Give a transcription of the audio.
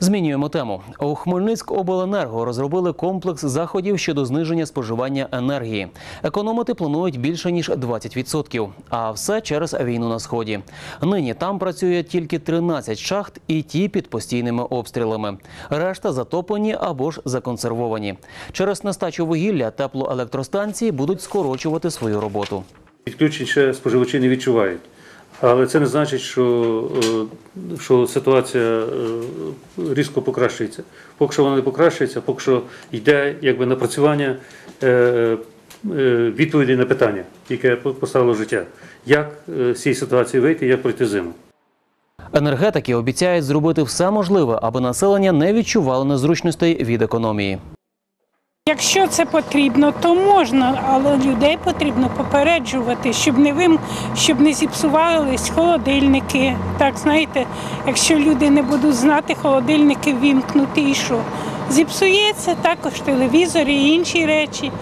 Змінюємо тему. У Хмельницькобленерго розробили комплекс заходів щодо зниження споживання енергії. Економити планують більше ніж 20%. А все через війну на сході. Нині там працює тільки 13 шахт, і ті під постійними обстрілами. Решта затоплені або ж законсервовані. Через нестачу вугілля теплоелектростанції будуть скорочувати свою роботу. Відключень ще споживачі не відчувають. Але це не значить, що, е, що ситуація е, різко покращується. Поки що вона не покращується, поки що йде якби напрацювання е, відповідей на питання, яке поставило життя. Як з цієї ситуації вийти, як пройти зиму. Енергетики обіцяють зробити все можливе, аби населення не відчувало незручностей від економії. Якщо це потрібно, то можна, але людей потрібно попереджувати, щоб не вим, щоб не зіпсувались холодильники. Так знаєте, якщо люди не будуть знати, холодильники вімкнути і що зіпсується також телевізор і інші речі.